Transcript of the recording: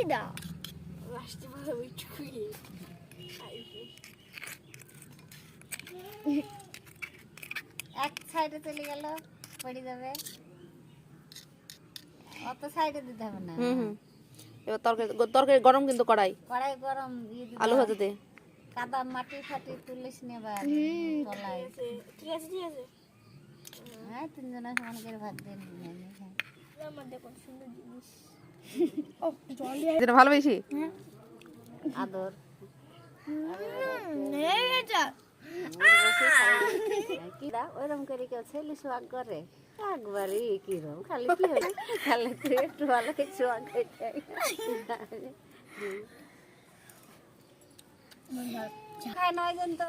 এই দাও লাস্টে ভালো বিটুকুই এক সাইডে চলে গেল পড়ে যাবে। অত সাইডে দিতে হবে না। হুম এবার তরকারি তরকারি গরম কিন্তু কড়াই। কড়াই গরম আলু হবে। কাদা মাটি ফাটি তুলিস নেবার তলায়। ঠিক আছে ঠিক আছে হ্যাঁ তিনজনের সমান করে ভাত দিয়ে নিয়ে দেখো কত সুন্দর জিনিস। যেটা ভালোবেসি? আদর। কিরা ওইরকম করে কেউ ছেলে সোয়াগ করে? একবারই কিরম খালি কি খালি তুই একটু ভালো সোয়াগ নয় তো